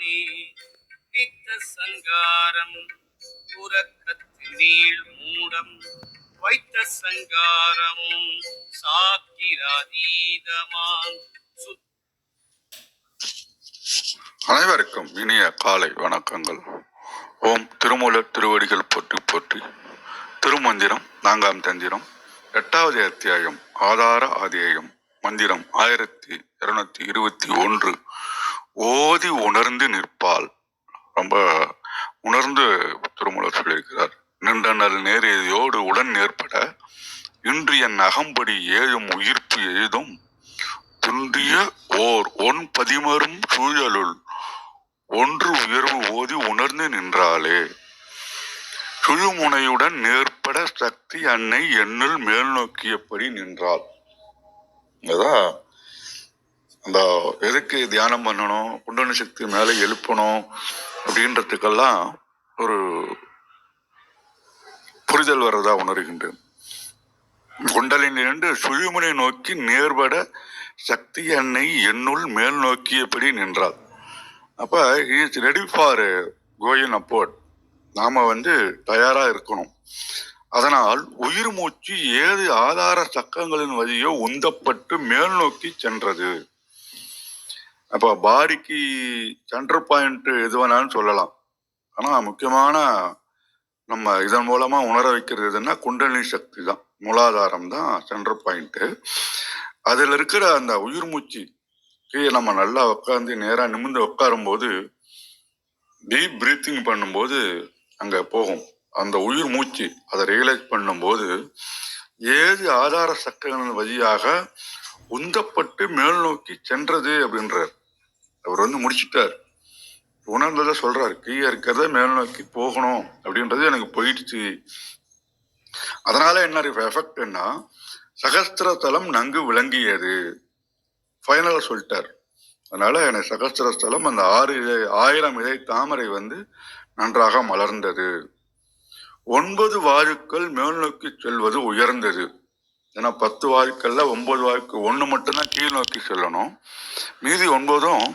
நித்த சங்காரம் நீள் மூடம் வைத்த சங்காரமும் அனைவருக்கும் இனிய காலை வணக்கங்கள். ஓம் திருமூலர் திருவடிகள் போற்றி போற்றி. திருமந்திரம் நான்காம் தந்திரம் எட்டாவது அத்தியாயம் ஆதார ஆதியம் மந்திரம் ஆயிரத்தி இருநூத்தி இருபத்தி ஒன்று. ஓதி உணர்ந்து நிற்பாள். ரொம்ப உணர்ந்து திருமூலர் சொல்லியிருக்கிறார். நின்றனல் நேரேயோடு உடன் நேர்பட இன்று என் அகம்படி ஏழும் உயிர்ப்பு எழுதும் துன்றிய ஓர் ஒன் பதிமரும் சூழலுள் ஒன்று உயர்வு ஓதி உணர்ந்து நின்றாளே. சுழுமுனையுடன் நேர்பட சக்தி அன்னை என்னுள் மேல் நோக்கியபடி நின்றாள். அதான் அந்த எதுக்கு தியானம் பண்ணணும் குண்டன சக்தி மேலே எழுப்பணும் அப்படின்றதுக்கெல்லாம் ஒரு புரிதல் வர்றதா உணர்கின்றேன். குண்டலின் இரண்டு சுழிமுனை நோக்கி நேர்பட சக்தி அன்னை என்னுள் மேல் நோக்கியபடி நின்றாள். அப்போ is ready for going airport நாம் வந்து தயாராக இருக்கணும். அதனால் உயிர் மூச்சு ஏது ஆதார சக்கங்களின் வழியோ உந்தப்பட்டு மேல் நோக்கி சென்றது. அப்ப பாடிக்கு சென்டர் பாயிண்ட் எது வேணாலும் சொல்லலாம். ஆனா முக்கியமான நம்ம இதன் மூலமா உணர வைக்கிறது எதுன்னா குண்டலினி சக்தி தான். மூலாதாரம் தான் சென்டர் பாயிண்ட் அதில் இருக்கிற அந்த உயிர் மூச்சு கீழே நம்ம நல்லா உட்காந்து நேராக நிமிர்ந்து உட்காரும்போது டீப் பிரீத்திங் பண்ணும்போது அங்கே போகும். அந்த உயிர் மூச்சு அதை ரியலைஸ் பண்ணும்போது ஏது ஆதார சக்கரங்களின் வழியாக உந்தப்பட்டு மேல் நோக்கி சென்றது அப்படின்றார். அவர் வந்து முடிச்சிட்டார். உணர்ந்ததை சொல்றாரு. கீழே இருக்கிறத மேல் நோக்கி போகணும் அப்படின்றது எனக்கு போயிடுச்சு. அதனால என்ன எஃபெக்ட்னா சகஸ்திர தலம் நன்கு விளங்கியது. ஃபைனலாக சொல்லிட்டார். அதனால எனக்கு சகஸ்திர ஸ்தலம் அந்த ஆறு இலை ஆயிரம் இலை தாமரை வந்து நன்றாக மலர்ந்தது. ஒன்பது வாயுக்கள் மேல்நோக்கி செல்வது உயர்ந்தது. ஏன்னா பத்து வாயுக்கள்ல ஒன்பது வாயுக்கு ஒன்று மட்டும்தான் கீழ் நோக்கி செல்லணும். மீதி ஒன்பதும்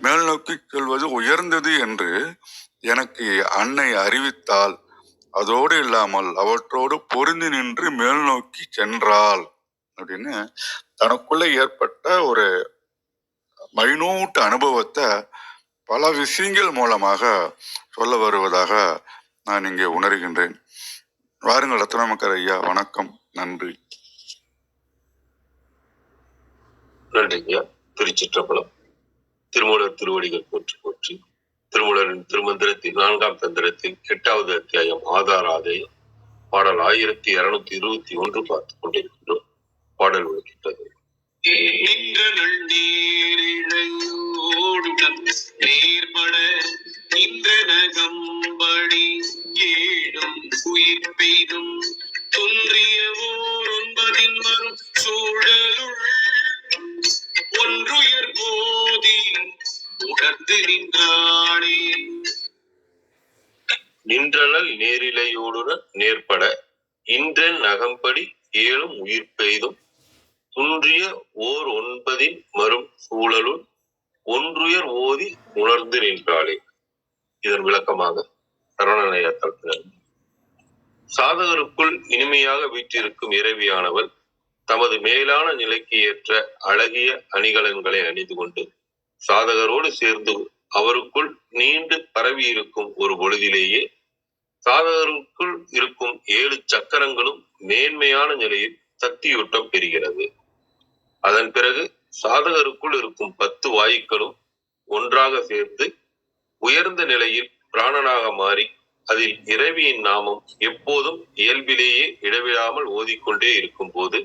மேல் நோக்கி செல்வது உயர்ந்தது என்று எனக்கு அன்னை அறிவித்தால் அதோடு இல்லாமல் அவற்றோடு பொருந்தி நின்று மேல் நோக்கி சென்றாள் அப்படின்னு தனக்குள்ள ஏற்பட்ட ஒரு மைனூட் அனுபவத்தை பல விஷயங்கள் மூலமாக சொல்ல வருவதாக நான் இங்கே உணர்கின்றேன். வாருங்கள் ரத்னமக்கர் ஐயா வணக்கம் நன்றி. நன்றிங்க. திருச்சிற்றம்பலம். திருமூலர் திருவடிகள் போற்றி போற்றி. திருமூலரின் திருமந்திரத்தின் நான்காம் தந்திரத்தில் எட்டாவது அத்தியாயம் ஆதார ஆதயம் பாடல் ஆயிரத்தி இருநூத்தி இருபத்தி ஒன்று பார்த்துக் கொண்டிருக்கின்றோம் பாடல் விளக்கிட்டது. நீர்பட நன்னீரிழையோடுடன் ஏடும் உயிர் பெய்தும். தொன்றிய ஓர் ஒன்பதின் வரும் சூழலுள் ஒன்றுயர் போதி உணர்ந்து நின்றாளே நின்றனல் நேரிலையோடுடன் நேர்பட இன்றன் நகம்படி ஏழும் உயிர் பெய்தும். துன்றிய ஓர் ஒன்பதின் மறும் சூழலுள் ஒன்றுயர் ஓதி உணர்ந்து நின்றாளே. இதன் விளக்கமாக சரவணனையா தரப்பினர் சாதகருக்குள் இனிமையாக வீற்றிருக்கும் இறைவியானவள் தமது மேலான நிலைக்கு ஏற்ற அழகிய அணிகலன்களை அணிந்து கொண்டு சாதகரோடு சேர்ந்து அவருக்குள் நீண்டு பரவி இருக்கும் ஒரு பொழுதிலேயே சாதகருக்குள் இருக்கும் ஏழு சக்கரங்களும் மேன்மையான நிலையில் சக்தியூட்டம் பெறுகிறது. அதன் பிறகு சாதகருக்குள் இருக்கும் பத்து வாயுக்களும் ஒன்றாக சேர்ந்து உயர்ந்த நிலையில் பிராணனாக மாறி அதில் இறைவியின் நாமம் எப்போதும் இயல்பிலேயே இடைவிடாமல் ஓதிக்கொண்டே இருக்கும் போது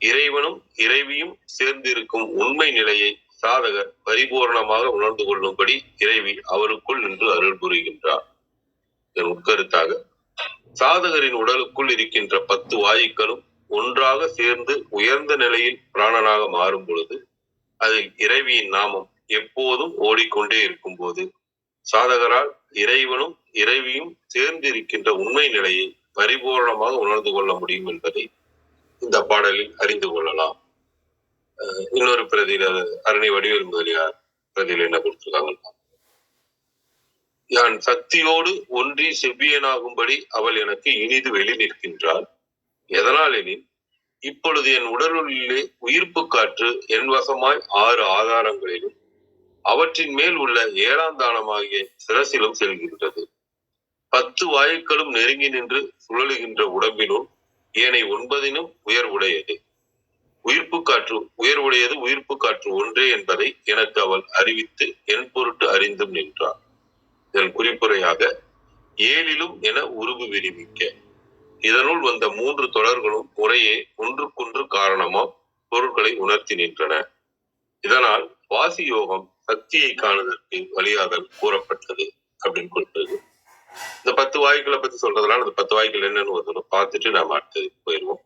இறைவனும் இறைவியும் சேர்ந்திருக்கும் உண்மை நிலையை சாதகர் பரிபூர்ணமாக உணர்ந்து கொள்ளும்படி இறைவி அவருக்குள் நின்று அருள் புரிகின்றார். இதன் உட்கருத்தாக சாதகரின் உடலுக்குள் இருக்கின்ற பத்து வாயுக்களும் ஒன்றாக சேர்ந்து உயர்ந்த நிலையில் பிராணனாக மாறும் பொழுது அதில் இறைவியின் நாமம் எப்போதும் ஓடிக்கொண்டே இருக்கும் போது சாதகரால் இறைவனும் இறைவியும் சேர்ந்து இருக்கின்ற உண்மை நிலையை பரிபூர்ணமாக உணர்ந்து கொள்ள முடியும் என்பதை இந்த பாடலில் அறிந்து கொள்ளலாம். அஹ் இன்னொரு பிரதியில அருணை வடிவேல் முதலியார் பிரதியில் என்ன கொடுத்துருக்காங்க? யான் சக்தியோடு ஒன்றி செவ்வியனாகும்படி அவள் எனக்கு இனிது வெளி நிற்கின்றாள். எதனால் எனில் இப்பொழுது என் உடலுள்ளே உயிர்ப்பு காற்று என் வசமாய் ஆறு ஆதாரங்களிலும் அவற்றின் மேல் உள்ள ஏழாம் தானமாகிய சிரசிலும் செல்கின்றது. பத்து வாயுக்களும் நெருங்கி நின்று சுழலுகின்ற உடம்பினுள் ஏனை ஒன்பதினும் உயர்வுடையது உயிர்ப்பு காற்று உயர்வுடையது உயிர்ப்பு காற்று ஒன்றே என்பதை எனக்கு அவள் அறிவித்து என் பொருட்டு அறிந்தும் நின்றார் இதன் குறிப்புரையாக ஏழிலும் என உருவு விரிவிக்க இதனுள் வந்த மூன்று தொடர்களும் முறையே ஒன்றுக்கொன்று காரணமா பொருட்களை உணர்த்தி நின்றன. இதனால் வாசி யோகம் சக்தியை காணுவதற்கு வழியாக கூறப்பட்டது அப்படின்னு கொடுத்தது. இந்த பத்து வாயுக்களை பத்தி சொல்றதுனால அந்த பத்து வாயுக்கள் என்னன்னு ஒரு பார்த்துட்டு நாம அடுத்தது போயிடுவோம்.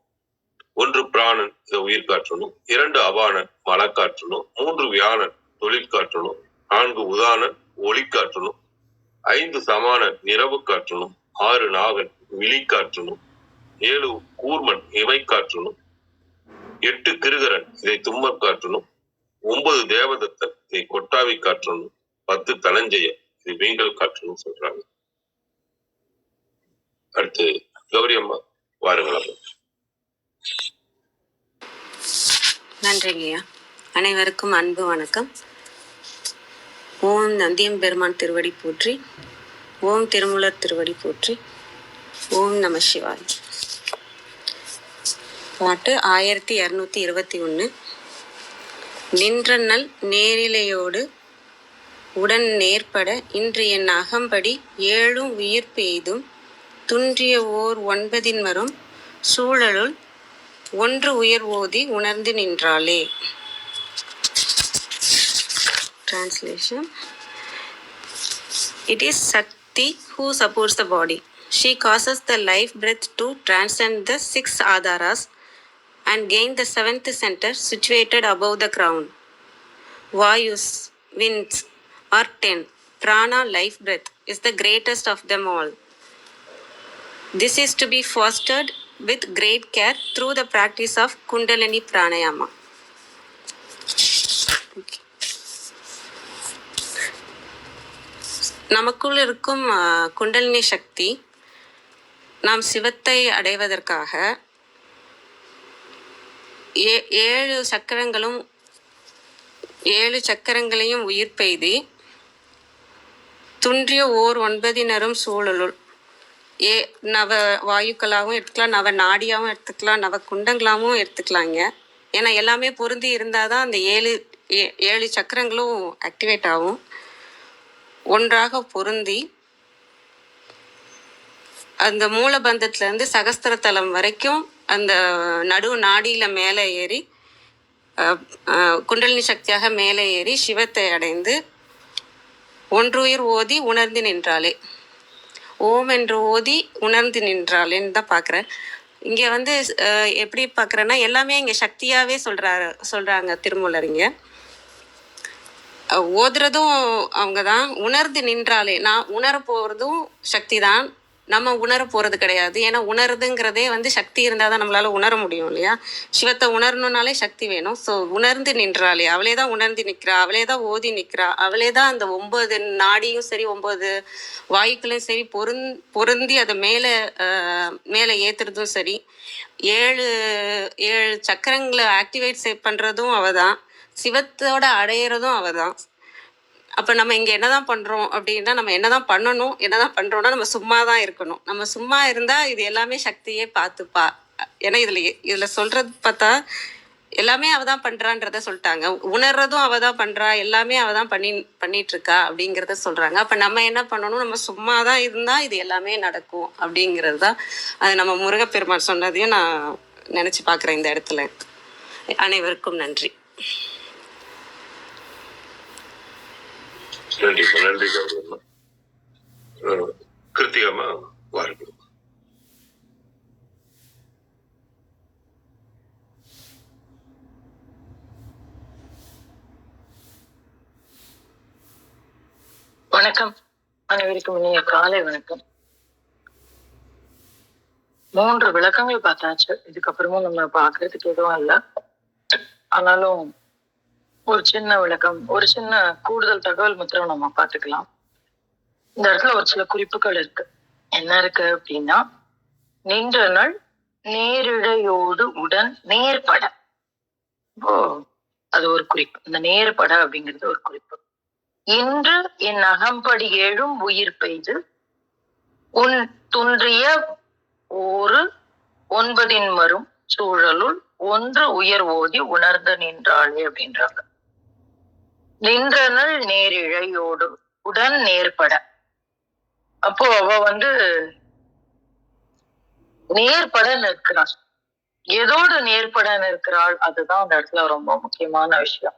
ஒன்று பிராணன் இதை உயிர் காற்றணும். இரண்டு அபானன் மலக்காற்றணும் மூன்று வியானன் தொழிற்காற்றணும் நான்கு உதானன் ஒளி காற்றணும். ஐந்து சமானன் நிரவு காற்றணும். ஆறு நாகன் விழி காற்றணும். ஏழு கூர்மன் இமை காற்றணும். எட்டு கிருகரன் இதை தும்மர் காற்றணும். ஒன்பது தேவதத்தன் இதை கொட்டாவி காற்றணும். பத்து தனஞ்செய இது வீங்கல் காற்றணும் சொல்றாங்க. அடுத்து கௌரி அம்மா வாருங்கள் நன்றிங்கய்யா அனைவருக்கும் அன்பு வணக்கம். ஓம் நந்தியம் பெருமான் திருவடி போற்றி ஓம் திருமூலர் திருவடி போற்றி ஓம் நம சிவாய். பாட்டு ஆயிரத்தி இரநூத்தி இருபத்தி ஒன்று நின்ற நல் நேரிலையோடு உடன் நேர்பட இன்று என் அகம்படி ஏழும் உயிர் பெய்தும் துன்றிய ஓர் ஒன்பதின் வரும் சூழலுள் ஒன்று உயர் ஓதி உணர்ந்து நின்றாளே Translation It is Sakti who supports the body. She causes the life breath to transcend the six adharas and gain the seventh center situated above the crown. Vayus, winds, are ten. Prana, life breath, is the greatest of them all. This is to be fostered with great care through the practice of Kundalini Pranayama. நமக்குள் இருக்கும் குண்டலினி சக்தி நாம் சிவத்தை அடைவதற்காக ஏ ஏழு சக்கரங்களும் ஏழு சக்கரங்களையும் உயிர் பெய்தி துன்றிய ஓர் ஒன்பதினரும் சூழலுள் ஏ நவ வாயுக்களாகவும் எடுத்துக்கலாம் நவ நாடியாகவும் எடுத்துக்கலாம் நவ குண்டங்களாகவும் எடுத்துக்கலாங்க. ஏன்னா எல்லாமே பொருந்தி இருந்தால் தான் அந்த ஏழு ஏ- ஏழு சக்கரங்களும் ஆக்டிவேட் ஆகும். ஒன்றாக பொருந்தி அந்த மூலபந்தத்துலேருந்து சகஸ்திரத்தலம் வரைக்கும் அந்த நடு நாடியில் மேலே ஏறி குண்டலினி சக்தியாக மேலே ஏறி சிவத்தை அடைந்து ஒன்றுயிர் ஓதி உணர்ந்து நின்றாளே. ஓம் என்று ஓதி உணர்ந்து நின்றாளேன்னு தான் பார்க்குறேன். இங்கே வந்து எப்படி பார்க்குறேன்னா எல்லாமே இங்கே சக்தியாகவே சொல்கிறாரு சொல்கிறாங்க திருமூலர் இங்கே. ஓதுறதும் அவங்க தான் உணர்ந்து நின்றாலே நான் உணர போகிறதும் சக்தி தான் நம்ம உணர போகிறது கிடையாது. ஏன்னா உணருதுங்கிறதே வந்து சக்தி இருந்தால் தான் நம்மளால் உணர முடியும் இல்லையா? சிவத்தை உணரணுன்னாலே சக்தி வேணும். ஸோ உணர்ந்து நின்றாளே அவளே தான் உணர்ந்து நிற்கிறா அவளே தான் ஓதி நிற்கிறா அவளே தான் அந்த ஒம்பது நாடியும் சரி ஒம்பது வாயுக்களையும் சரி பொருந் பொருந்தி அதை மேலே மேலே ஏற்றுறதும் சரி ஏழு ஏழு சக்கரங்களை ஆக்டிவேட் பண்ணுறதும் அவள் தான் சிவத்தோட அடையிறதும் அவள் தான் அப்போ நம்ம இங்கே என்னதான் பண்ணுறோம் அப்படின்னா நம்ம என்னதான் பண்ணணும் என்னதான் பண்ணுறோம்னா நம்ம சும்மா தான் இருக்கணும். நம்ம சும்மா இருந்தால் இது எல்லாமே சக்தியே பார்த்துப்பா. ஏன்னா இதில் இதில் சொல்கிறது பார்த்தா எல்லாமே அவ தான் பண்ணுறான்றத சொல்லிட்டாங்க. உணர்றதும் அவ தான் பண்ணுறா எல்லாமே அவ தான் பண்ணி பண்ணிட்டு இருக்கா அப்படிங்கிறத சொல்கிறாங்க அப்போ நம்ம என்ன பண்ணணும்? நம்ம சும்மா தான் இருந்தால் இது எல்லாமே நடக்கும் அப்படிங்கிறது தான். அது நம்ம முருகப்பெருமான் சொன்னதையும் நான் நினச்சி பார்க்குறேன் இந்த இடத்துல. அனைவருக்கும் நன்றி. நன்றி நன்றி கௌரி அம்மா வணக்கம். அனைவருக்கும் இனிய காலை வணக்கம். மூன்று விளக்கங்கள் பார்த்தாச்சு. இதுக்கப்புறமும் நம்ம பாக்குறதுக்கு எதுவும் இல்லை. ஆனாலும் ஒரு சின்ன விளக்கம் ஒரு சின்ன கூடுதல் தகவல் மாத்திரம் நம்ம பார்த்துக்கலாம். இந்த இடத்துல ஒரு சில குறிப்புகள் இருக்கு. என்ன இருக்கு அப்படின்னா நின்ற நாள் நேரிழையோடு உடன் நேர்பட. ஓ அது ஒரு குறிப்பு. இந்த நேர்பட அப்படிங்கிறது ஒரு குறிப்பு. இன்று என் அகம்படி ஏழும் உயிர் பெய்து உன் துன்றிய ஒரு ஒன்பதின் மரும் சூழலுள் ஒன்று உயர் ஓதி உணர்ந்து நின்றாளே அப்படின்றாங்க. நின்றனள் நேரிழையோடு உடன் நேர்பட. அப்போ அவ வந்து நேர்பட நிற்கிறாள். எதோடு நேர்பட நிற்கிறாள்? அதுதான் அந்த இடத்துல ரொம்ப முக்கியமான விஷயம்.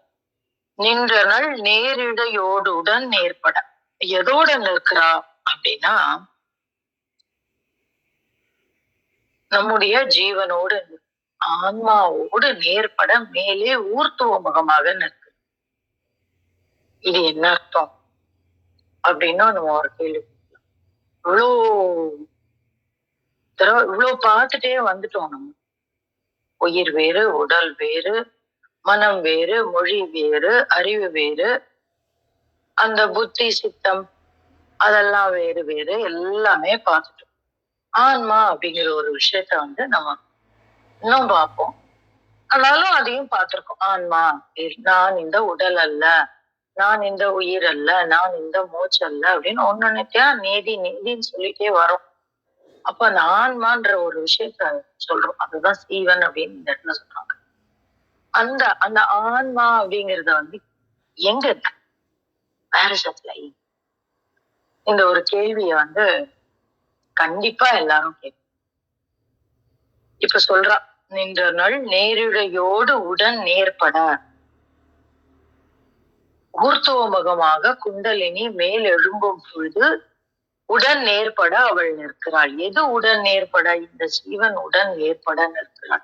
நின்றனள் நேரிடையோடு உடன் நேர்பட. எதோட நிற்கிறா அப்படின்னா நம்முடைய ஜீவனோடு ஆன்மாவோடு நேர்பட மேலே ஊர்த்துவ முகமாக நிற்க. இது என்ன அர்த்தம்? அப்படின்னு நம்ம ஒரு கேள்வி இவ்வளோ தடவை இவ்வளவு பார்த்துட்டே வந்துட்டோம் நம்ம. உயிர் வேறு உடல் வேறு மனம் வேறு மொழி வேறு அறிவு வேறு அந்த புத்தி சித்தம் அதெல்லாம் வேறு வேறு எல்லாமே பார்த்துட்டோம். ஆன்மா அப்படிங்கிற ஒரு விஷயத்த வந்து நம்ம இன்னும் பார்ப்போம். ஆனாலும் அதையும் பார்த்திருக்கோம். ஆன்மா நான் இந்த உடல் அல்ல. நான் இந்த உயிர் அல்ல நான் இந்த மூச்சு அல்ல அப்படின்னு ஒன்னொன்னுத்தையா நீதி நீதின்னு சொல்லிட்டே வரும். அப்ப அந்த ஆன்மான்ற ஒரு விஷயத்த சொல்றோம். அதுதான் சீவன் அப்படின்னு இந்த இடத்துல சொல்றாங்க. அந்த அந்த ஆன்மா அப்படிங்கறத வந்து எங்க இருக்கு? பாரசத்துல இந்த ஒரு கேள்விய வந்து கண்டிப்பா எல்லாரும் கேட்கும் இப்ப சொல்றா நின்ற நாள் நேரிழையோடு உடன் நேர்பட ஊர்த்துவமுகமாக குண்டலினி மேல் எழும்பும் பொழுது உடன் நேர்பட அவள் நிற்கிறாள். எது உடன் நேர்பட? இந்த சீவன் உடன் நேர்பட நிற்கிறாள்.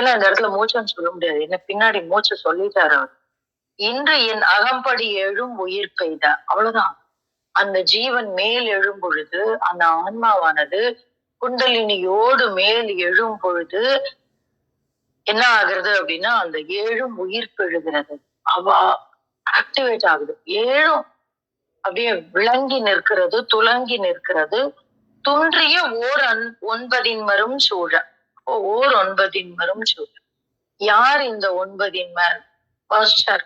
ஏன்னா இந்த இடத்துல மூச்சம் சொல்ல முடியாது. என்ன பின்னாடி மூச்சு சொல்லிட்டாரு அவர். இன்று என் அகம்படி எழும் உயிர் பெய்த. அவ்வளவுதான். அந்த ஜீவன் மேல் எழும் பொழுது அந்த ஆன்மாவானது குண்டலினியோடு மேல் எழும் பொழுது என்ன ஆகுறது அப்படின்னா அந்த ஏழும் உயிர் பெழுகிறது. அவ ஆக்டிவேட் ஆகுது. ஏழும் அப்படியே விளங்கி நிற்கிறது துலங்கி நிற்கிறது. துன்றிய ஓர் அன் ஒன்பதின் மரும் சூழ ஓ, ஓர் ஒன்பதின் மரும் சூழ யார் இந்த ஒன்பதின் மேல்? பாஸ்டர்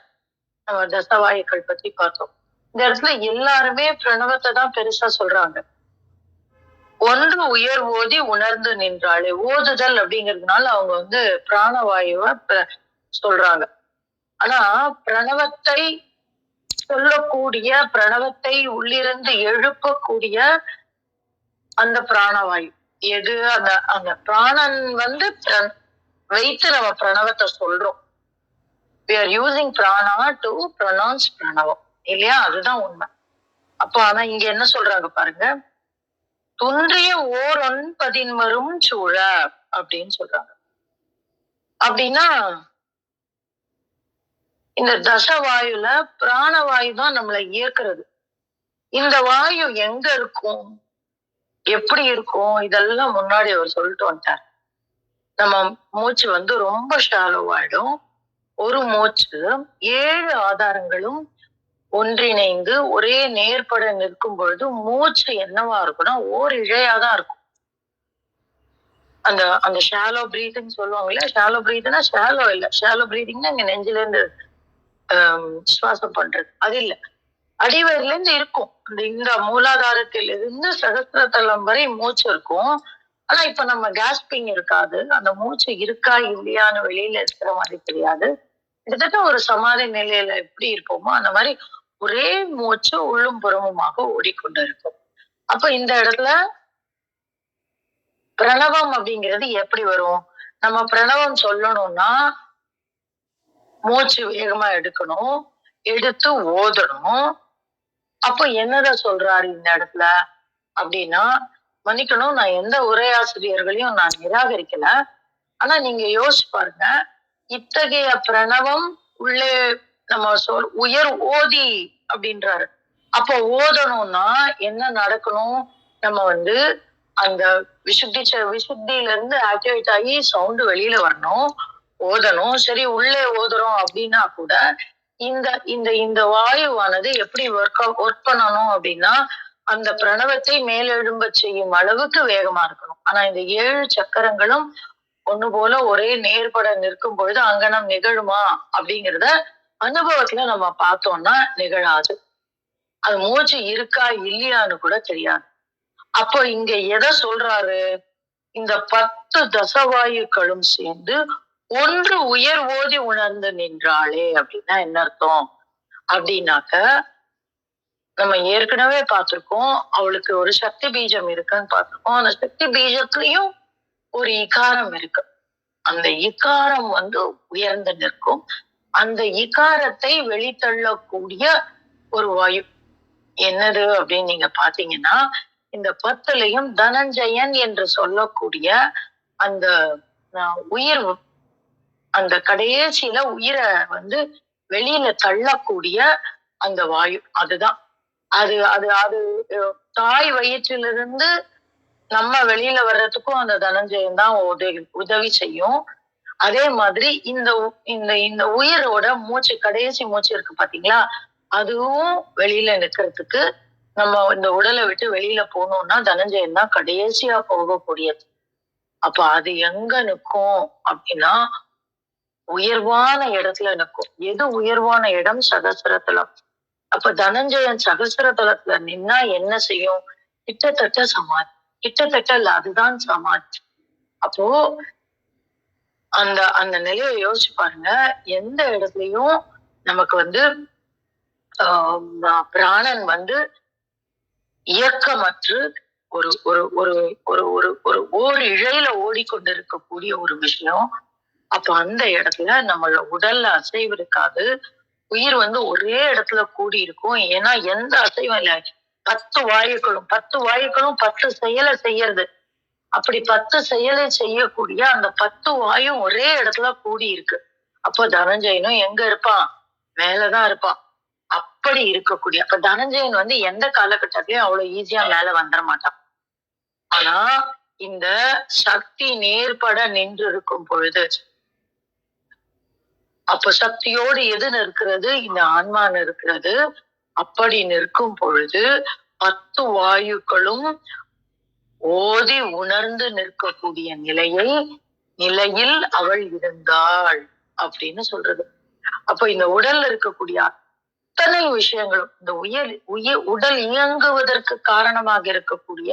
நம்ம தசவாயுக்கள் பத்தி பார்த்தோம். இந்த இடத்துல எல்லாருமே பிரணவத்தை தான் பெருசா சொல்றாங்க. ஒன்று உயர் ஓதி உணர்ந்து நின்றாளே. ஓதுதல் அப்படிங்கிறதுனால அவங்க வந்து பிராணவாயுவை சொல்றாங்க. ஆனா பிரணவத்தை சொல்லக்கூடிய பிரணவத்தை உள்ளிருந்து எழுப்பக்கூடிய அந்த பிராணவாயு. எது? அந்த அந்த பிராணன் வந்து பிர- வைத்து நம்ம பிரணவத்தை சொல்றோம். We are using prana to pronounce பிரணவம். இல்லையா? அதுதான் உண்மை. அப்போ ஆனா இங்க என்ன சொல்றாங்க பாருங்க? துன்றிய ஓர் ஒன்பதின்மரும் சூழ அப்படின்னு சொல்றாங்க. அப்படின்னா இந்த தசவாயுல பிராணவாயு தான் நம்மளை இயக்குறது இந்த வாயு எங்க இருக்கும்? எப்படி இருக்கும்? இதெல்லாம் முன்னாடி அவர் சொல்லிட்டு வந்துட்டார். நம்ம மூச்சு வந்து ரொம்ப ஷாலோவாயிடும் ஒரு மூச்சு ஏழு ஆதாரங்களும் ஒன்றிணைந்து ஒரே நேர்பட நிற்கும் பொழுது மூச்சு என்னவா இருக்கும்னா ஓர் இழையாதான் இருக்கும். அந்த அந்த ஷாலோ பிரீதிங் சொல்லுவாங்க இல்லையா ஷாலோ பிரீத்னா ஷாலோ இல்ல. ஷாலோ பிரீதிங்னா இங்க நெஞ்சில இருந்து சுவாசம் பண்றது. அது இல்ல. அடிவயிறுல இருந்து இருக்கும். அந்த இந்த மூலாதாரத்தில் இருந்து சகசிர தளம் வரை மூச்சு இருக்கும். ஆனா இப்ப நம்ம கேஸ்பிங் இருக்காது. அந்த மூச்சு இருக்கா இல்லையான்னு வெளியில இருக்கிற மாதிரி தெரியாது. கிட்டத்தட்ட ஒரு சமாதி நிலையில எப்படி இருப்போமோ அந்த மாதிரி ஒரே மூச்சு உள்ளும் புறமுமாக ஓடிக்கொண்டு இருக்கும். அப்ப இந்த இடத்துல பிரணவம் அப்படிங்கிறது எப்படி வரும்? நம்ம பிரணவம் சொல்லணும்னா மூச்சு வேகமா எடுக்கணும். எடுத்து ஓதணும். அப்போ என்னத சொல்றாரு இந்த இடத்துல? அப்படின்னா மன்னிக்கணும் நான் எந்த உரையாசிரியர்களையும் நான் நிராகரிக்கல. ஆனா நீங்க யோசிச்சு பாருங்க. இத்தகைய பிரணவம் உள்ளே நம்ம சொல் உயர் ஓதி அப்படின்றாரு. அப்போ ஓதணும்னா என்ன நடக்கணும்? நம்ம வந்து அந்த விசுத்தி விசுத்தியில இருந்து ஆக்டிவேட் ஆகி சவுண்டு வெளியில வரணும். ஓதணும். சரி உள்ளே ஓதுறோம் அப்படின்னா கூட இந்த இந்த இந்த வாயுவானது எப்படி ஒர்க் ஒர்க் பண்ணணும் அப்படின்னா அந்த பிரணவத்தை மேலெழும்ப செய்யும் அளவுக்கு வேகமா இருக்கணும். ஆனா இந்த ஏழு சக்கரங்களும் ஒண்ணு போல ஒரே நேர்பட நிற்கும் பொழுது அங்கனம் நிகழுமா அப்படிங்கிறத அனுபவத்துல நம்ம பார்த்தோம்னா நிகழாது. அது மூச்சு இருக்கா இல்லையான்னு கூட தெரியாது. அப்போ இங்க எதை சொல்றாரு? இந்த பத்து தசவாயுக்களும் சேர்ந்து ஒன்று உயர் ஓதி உணர்ந்து நின்றாளே அப்படின்னா என்ன அர்த்தம்? அப்படின்னாக்க நம்ம ஏற்கனவே பார்த்திருக்கோம் அவளுக்கு ஒரு சக்தி பீஜம் இருக்குன்னு பார்த்திருக்கோம். அந்த சக்தி பீஜத்துலயும் ஒரு இகாரம் இருக்கு. அந்த இகாரம் வந்து உயர்ந்து நிற்கும். அந்த இகாரத்தை வெளித்தள்ளக்கூடிய ஒரு வாயு. என்னது அப்படின்னு நீங்க பாத்தீங்கன்னா இந்த பத்துலையும் தனஞ்சயன் என்று சொல்லக்கூடிய அந்த உயிர் அந்த கடைசியில உயிரை வந்து வெளியில தள்ளக்கூடிய அந்த வாயு அதுதான். அது அது அது தாய் வயிற்றிலிருந்து நம்ம வெளியில வர்றதுக்கும் அந்த தனஞ்சயம் தான் உதவி உதவி செய்யும். அதே மாதிரி இந்த இந்த இந்த உயிரோட மூச்சு கடைசி மூச்சு இருக்கு பாத்தீங்களா? அதுவும் வெளியில நிக்கிறதுக்கு நம்ம இந்த உடலை விட்டு வெளியில போகணும்னா தனஞ்சயம் தான் கடைசியா போகக்கூடியது. அப்ப அது எங்க நிற்கும் அப்படின்னா உயர்வான இடத்துல நிற்கும். எது உயர்வான இடம்? சகசரத்தலம் அப்ப தனஞ்சயன் சகசிரதலத்துல நின்னா என்ன செய்யும்? கிட்டத்தட்ட சமாதி. கிட்டத்தட்ட இல்ல அதுதான் சமாதி. அப்போ அந்த அந்த நிலையை யோசிச்சு பாருங்க. எந்த இடத்துலயும் நமக்கு வந்து ஆஹ் பிராணன் வந்து இயக்கமற்று ஒரு ஒரு ஒரு ஒரு ஒரு ஒரு ஓர் இழையில ஓடிக்கொண்டிருக்கக்கூடிய ஒரு விஷயம். அப்ப அந்த இடத்துல நம்மளோட உடல்ல அசைவு இருக்காது. உயிர் வந்து ஒரே இடத்துல கூடி இருக்கும் ஏன்னா எந்த அசைவும் இல்லை. பத்து வாயுக்களும் பத்து வாயுக்களும் பத்து செயலை செய்யறது. அப்படி பத்து செயலை செய்யக்கூடிய அந்த பத்து வாயும் ஒரே இடத்துல கூடி இருக்கு அப்போ தனஞ்சயனும் எங்க இருப்பான்? மேலதான் இருப்பான். அப்படி இருக்கக்கூடிய அப்ப தனஞ்சயன் வந்து எந்த காலகட்டத்திலயும் அவ்வளவு ஈஸியா மேல வந்துட மாட்டான். ஆனா இந்த சக்தி நேர்பட நின்று இருக்கும் பொழுது அப்ப சக்தியோடு எது நிற்கிறது? இந்த ஆன்மா நிற்கிறது. அப்படி நிற்கும் பொழுது பத்து வாயுக்களும் ஓதி உணர்ந்து நிற்கக்கூடிய நிலையை நிலையில் அவள் இருந்தாள் அப்படின்னு சொல்றது. அப்ப இந்த உடல்ல இருக்கக்கூடிய அத்தனை விஷயங்களும் இந்த உயர் உயிர் உடல் இயங்குவதற்கு காரணமாக இருக்கக்கூடிய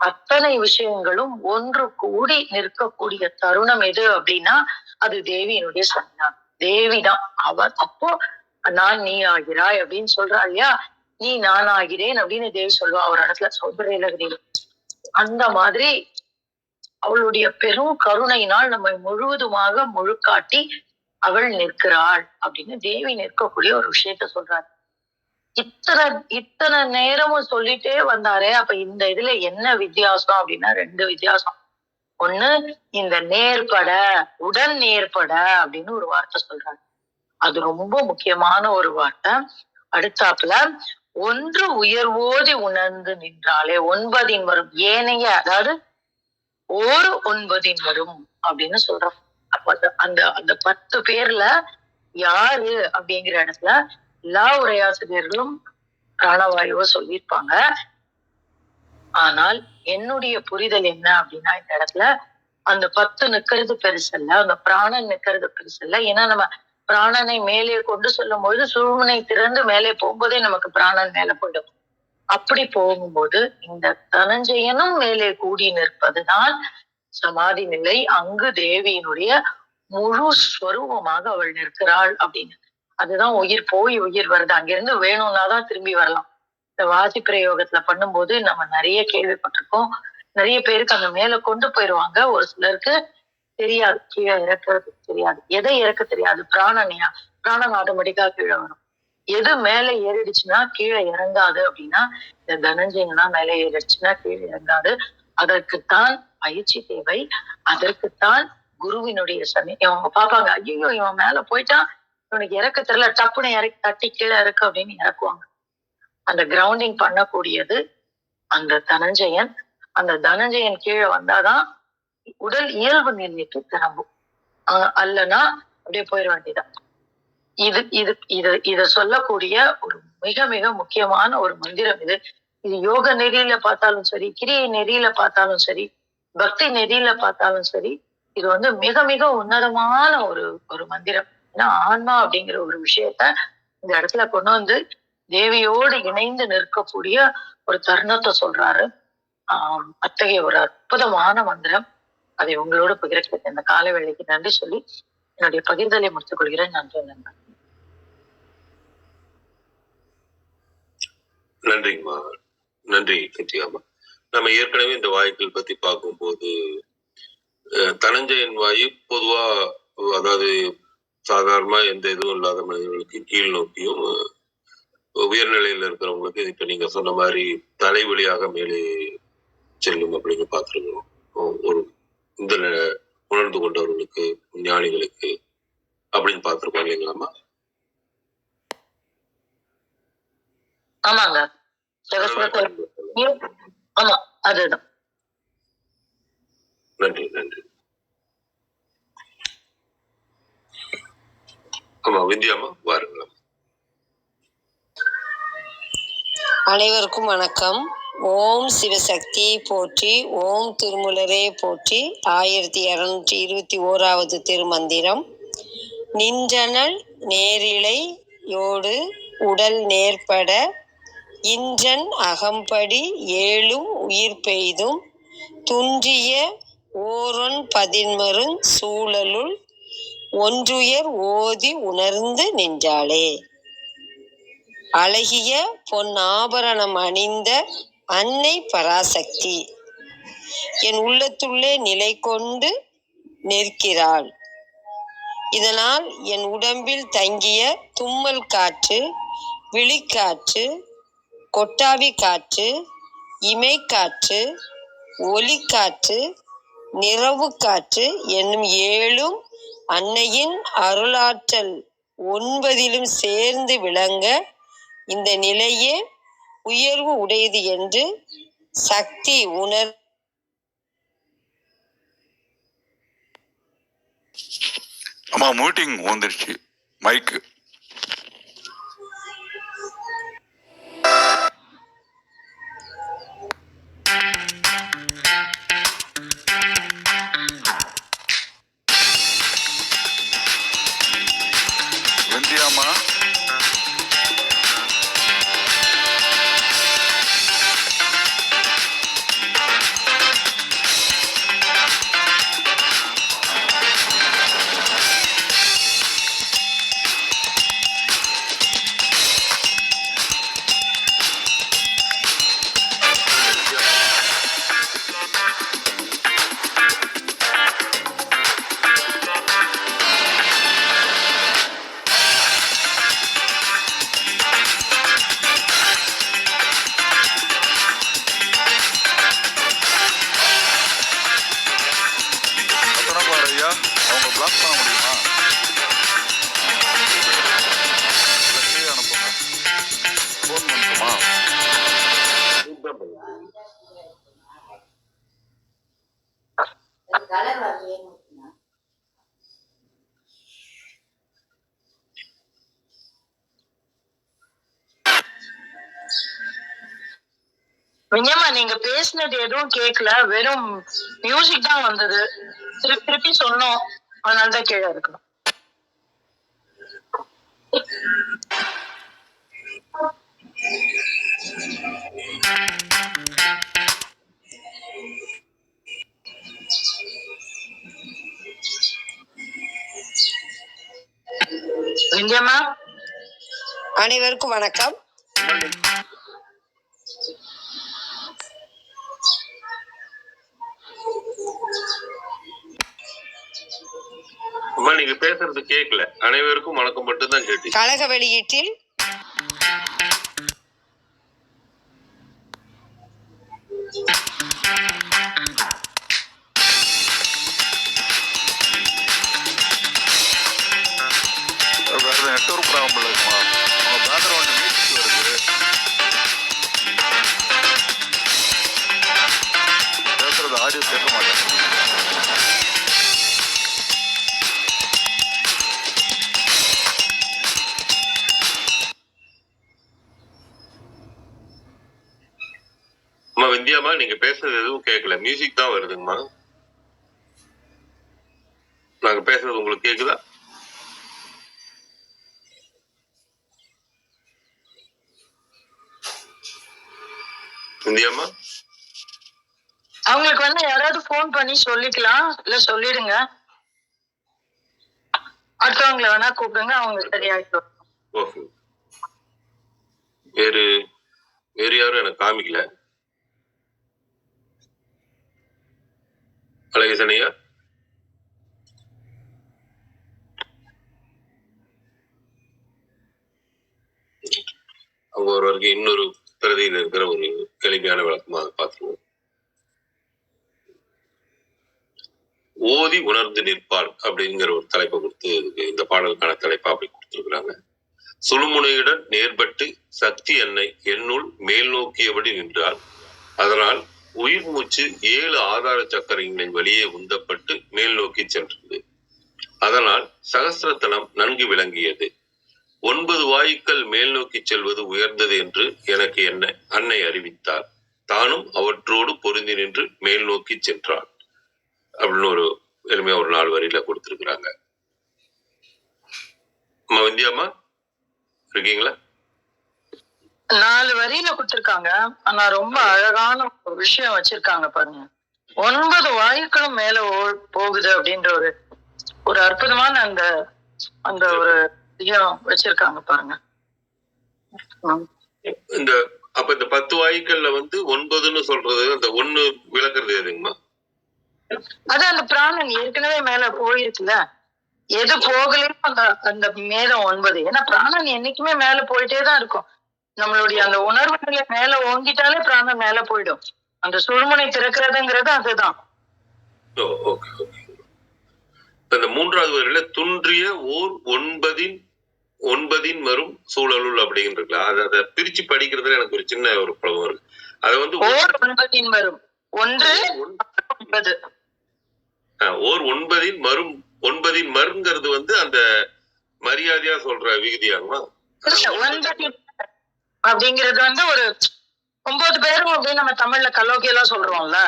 அத்தனை விஷயங்களும் ஒன்று கூடி நிற்கக்கூடிய தருணம் எது அப்படின்னா அது தேவியினுடைய சன்னிதானம் தேவிதான். அவ அப்போ நான் நீ ஆகிறாய் அப்படின்னு சொல்றா இல்லையா? நீ நான் ஆகிறேன் அப்படின்னு தேவி சொல்லுவா. ஒரு இடத்துல சௌந்தரலகிரியில அந்த மாதிரி அவளுடைய பெரும் கருணையினால் நம்மை முழுவதுமாக முழுக்காட்டி அவள் நிற்கிறாள் அப்படின்னு தேவி நிற்கக்கூடிய ஒரு விஷயத்த சொல்றாரு. இத்தனை இத்தனை நேரமும் சொல்லிட்டே வந்தாரே. அப்ப இந்த இதுல என்ன வித்தியாசம் அப்படின்னா ரெண்டு வித்தியாசம். ஒண்ணு இந்த நேர்பட உடன் நேர்பட அப்படின்னு ஒரு வார்த்தை சொல்றாங்க. அது ரொம்ப முக்கியமான ஒரு வார்த்தை. அடுத்தாப்புல ஒன்று உயர்வோதி உணர்ந்து நின்றாலே ஒன்பதின் வரும். ஏனைய அதாவது ஒரு ஒன்பதின் வரும் அப்படின்னு சொல்றோம். அப்ப அந்த- அந்த அந்த பத்து பேர்ல யாரு அப்படிங்கிற இடத்துல எல்லா உரையாசிரியர்களும் பிராணவாயுவ சொல்லியிருப்பாங்க. ஆனால் என்னுடைய புரிதல் என்ன அப்படின்னா இந்த இடத்துல அந்த பத்து நிக்கிறது பெருசல்ல அந்த பிராணன் நிக்கிறது பெருசல்ல ஏன்னா நம்ம பிராணனை மேலே கொண்டு சொல்லும் பொழுது சுழுமனை திறந்து மேலே போகும்போதே நமக்கு பிராணன் மேல போயிடும். அப்படி போகும்போது இந்த தனஞ்சயனும் மேலே கூடி நிற்பதுதான் சமாதி நிலை. அங்கு தேவியினுடைய முழு ஸ்வரூபமாக அவள் நிற்கிறாள் அப்படின்னு. அதுதான் உயிர் போய் உயிர் வருது. அங்கிருந்து வேணும்னா தான் திரும்பி வரலாம். இந்த வாசி பிரயோகத்துல பண்ணும்போது நம்ம நிறைய கேள்விப்பட்டிருக்கோம். நிறைய பேருக்கு அந்த மேல கொண்டு போயிருவாங்க. ஒரு சிலருக்கு தெரியாது. கீழே இறக்குறது தெரியாது. எதை இறக்க தெரியாது? பிராணனையா? பிராணன் ஆட்டோமேட்டிக்கா கீழே வரும். எது மேல ஏறிடுச்சுன்னா கீழே இறங்காது அப்படின்னா இந்த தனஞ்சயனா மேல ஏறிடுச்சுன்னா கீழே இறங்காது. அதற்குத்தான் பயிற்சி தேவை. அதற்குத்தான் குருவினுடைய சமயம் இவங்க பாப்பாங்க ஐயோ இவன் மேல போயிட்டான். இவனுக்கு இறக்க தெரியல. டப்புன்னு இறக்கி தட்டி கீழே இறக்கு அப்படின்னு இறக்குவாங்க. அந்த கிரவுண்டிங் பண்ணக்கூடியது அந்த தனஞ்சயன். அந்த தனஞ்சயன் கீழே வந்தாதான் உடல் இயல்பு நிலைக்கு திரும்பும். அல்லனா அப்படியே போயிட வேண்டியதான் இது இது இது இத சொல்லக்கூடிய ஒரு மிக மிக முக்கியமான ஒரு மந்திரம் இது. இது யோக நெறியில பார்த்தாலும் சரி கிரியை நெறியில பார்த்தாலும் சரி பக்தி நெறியில பார்த்தாலும் சரி இது வந்து மிக மிக உன்னதமான ஒரு ஒரு மந்திரம். ஏன்னா ஆன்மா அப்படிங்கிற ஒரு விஷயத்த இந்த இடத்துல கொண்டு வந்து தேவியோடு இணைந்து நிற்கக்கூடிய ஒரு தருணத்தை சொல்றாரு. ஆஹ் அத்தகைய ஒரு அற்புதமான மந்திரம். அதை உங்களோட பகிர்கிறது இந்த கால வேளைக்கு நன்றி சொல்லி என்னுடைய பகிர்தலை முடித்துக் கொள்கிறேன். நன்றி நண்பன் நன்றிங்கம்மா. நன்றி கத்தியாமா நம்ம ஏற்கனவே இந்த வாயுக்கள் பத்தி பார்க்கும்போது அஹ், தனஞ்சயன் வாயு பொதுவா அதாவது சாதாரணமா எந்த இதுவும் இல்லாத மனிதர்களுக்கு கீழ் நோக்கியும் உயர்நிலையில இருக்கிறவங்களுக்கு இப்ப நீங்க சொன்ன மாதிரி தலைவலியாக மேலே செல்லும் அப்படிங்க பார்த்துருக்கோம் ஒரு இந்த உணர்ந்து கொண்டவர்களுக்கு ஞானிகளுக்கு அப்படின்னு பார்த்துருக்கோம் இல்லைங்களாம்மா ஆமாங்க. ஆமா அதுதான். நன்றி நன்றி. ஆமா வித்யாமா வாருங்களா. அனைவருக்கும் வணக்கம். ஓம் சிவசக்தி போற்றி ஓம் திருமுலரே போற்றி. ஆயிரத்தி இரநூற்றி இருபத்தி ஓராவது திருமந்திரம். நின்றனல் நேரிழையோடு உடல் நேர்பட இன்றன் அகம்படி ஏழும் உயிர் பெய்தும். துன்றிய ஓரொன் பதின்மருங் சூழலுள் ஒன்றுயர் ஓதி உணர்ந்து நின்றாளே. அழகிய பொன் ஆபரணம் அணிந்த அன்னை பராசக்தி. என் உள்ளத்துள்ளே நிலை கொண்டு நிற்கிறாள். இதனால் என் உடம்பில் தங்கிய தும்மல் காற்று விழிக்காற்று கொட்டாவி காற்று இமைக்காற்று ஒலிக்காற்று நிறவு காற்று என்னும் ஏழும் அன்னையின் அருளாற்றல் ஒன்பதிலும் சேர்ந்து விளங்க இந்த நிலையே உயர்வு உடையது என்று சக்தி உணர் ஆமா மீட்டிங் வந்துருச்சு. மைக்கு விஞ்ஞாமா நீங்க பேசுனது எதுவும் கேட்கல வெறும் மியூசிக் தான் வந்தது. திருப்பி திருப்பி சொன்னோம். அதனால தான் கீழே இருக்கணும். விஞ்ஞாமா அனைவருக்கும் வணக்கம். பேசுறது கேட்கல அனைவருக்கும் வணக்கம் மட்டும் தான் கேட்டு கழக வெளியீட்டில் நெட்ஒர்க் ப்ராப்ளம் இருக்குமா நீங்க பேசுறது எதுவும் கேட்கல மியூசிக் தான் வருதுங்கம்மா. நாங்க பேசுறது உங்களுக்கு கேக்குதா? இந்தியாமா அவங்களுக்கு வந்து யாராவது ஃபோன் பண்ணி சொல்லிக்கலாம். இல்ல சொல்லிடுங்க. அடுத்தவங்களை வேணா கூப்பிடுங்க. அவங்க சரியாயிடும் வேறு வேறு யாரும் எனக்கு காமிக்கல. அழகேசனையா அவங்க ஒருவருக்கு இன்னொரு பிரதியில் இருக்கிற ஒரு எளிமையான விளக்கமாக பார்த்துருவோம். ஓதி உணர்ந்து நிற்பாள் அப்படிங்கிற ஒரு தலைப்பை கொடுத்து இந்த பாடலுக்கான தலைப்பா அப்படி கொடுத்துருக்குறாங்க. சுழுமுனையுடன் நேர்பட்டு சக்தி என்னை என்னுள் மேல் நோக்கியபடி நின்றால் அதனால் உயிர் மூச்சு ஏழு ஆதார சக்கரங்களின் வழியே உந்தப்பட்டு மேல் நோக்கி சென்றது. அதனால் சகசிரத்தனம் நன்கு விளங்கியது. ஒன்பது வாயுக்கள் மேல் நோக்கி செல்வது உயர்ந்தது என்று எனக்கு என்ன அன்னை அறிவித்தார். தானும் அவற்றோடு பொருந்தி நின்று மேல் நோக்கி சென்றார் அப்படின்னு ஒரு எளிமையா ஒரு நாலு வரியில கொடுத்திருக்கிறாங்க. அம்மா வந்தியாமா இருக்கீங்களா? நாலு வரியில கொடுத்திருக்காங்க. ஆனா ரொம்ப அழகான ஒரு விஷயம் வச்சிருக்காங்க பாருங்க. ஒன்பது வாயுக்களும் மேல போகுது அப்படின்ற ஒரு ஒரு அற்புதமான அந்த அந்த ஒரு விஷயம் வச்சிருக்காங்க பாருங்க. இந்த அப்ப இந்த பத்து வாயுக்கள்ல வந்து ஒன்பதுன்னு சொல்றது அந்த ஒண்ணு விளக்குறது எதுங்கம்மா? அது அந்த பிராணன் ஏற்கனவே மேல போயிருக்குல்ல எது போகலையோ அந்த அந்த மேதம் ஒன்பது. ஏன்னா பிராணன் என்னைக்குமே மேல போயிட்டே தான் இருக்கும். நம்மளுடைய அந்த உணர்வு நிலை மேல ஓங்கிட்டாலே பிராணன் மேல போயிடும். அந்த சுழுமுனை திறக்கிறதுங்கிறது அதுதான். இந்த மூன்றாவது வரையில துன்றிய ஓர் ஒன்பதின் ஒன்பதின் வரும் சூழலுள் அப்படிங்கிறதுல அதை அதை பிரிச்சு படிக்கிறதுல எனக்கு ஒரு சின்ன ஒரு குழப்பம் இருக்கு. அதை வந்து ஓர் ஒன்பதின் வரும். ஒன்று ஒன்பது. ஓர் ஒன்பதின் மரும் ஒன்பதின் மருங்கிறது வந்து அந்த மரியாதையா சொல்ற விகுதியாகுமா? ஒன்பதின் அப்படிங்கிறது வந்து ஒரு ஒன்பது பேரும் அப்படின்னு நம்ம தமிழ்ல கலோக்கியெல்லாம் சொல்றோம்ல.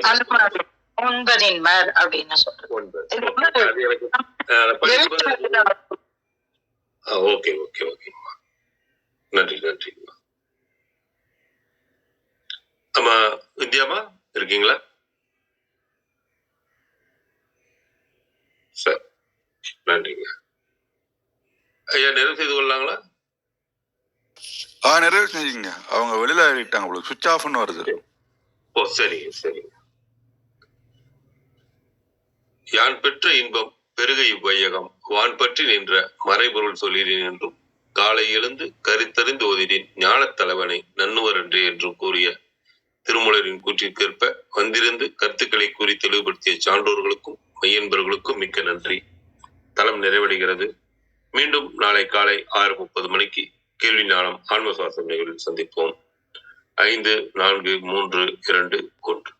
அந்த மாதிரி. ஒன்பதின் மர் அப்படின்னு. இது ஓகே, ஓகே ஓகே. ஓகேம்மா நன்றி. நன்றிம்மா ஆமா வித்யாமா இருக்கீங்களா? சார். நன்றிங்க. ஐயா நிறைவு செய்து கொள்ளலாங்களா? ஆ நிறைவு செஞ்சுங்க அவங்க வெளியில ஆகிட்டாங்க உங்களுக்கு சுவிட்ச் ஆஃப்னு வருது. ஓ சரி சரி. யான் பெற்ற இன்பம் பெருகை இவ்வையகம் வான் பற்றி நின்ற மறைபொருள் சொல்லினேன் என்றும் காலை எழுந்து கருத்தறிந்து ஓதினேன் ஞானத் தலைவனை நன்னுவர் என்றே என்றும் கூறிய திருமலரின் கூற்றிற்கேற்ப வந்திருந்து கருத்துக்களை கூறி தெளிவுபடுத்திய சான்றோர்களுக்கும் மையன்பர்களுக்கும் மிக்க நன்றி. தளம் நிறைவடைகிறது. மீண்டும் நாளை காலை ஆறு முப்பது மணிக்கு கேள்வி ஞானம் ஆன்ம சுவாசம் நிகழ்வில் சந்திப்போம். ஐந்து நான்கு மூன்று இரண்டு ஒன்று.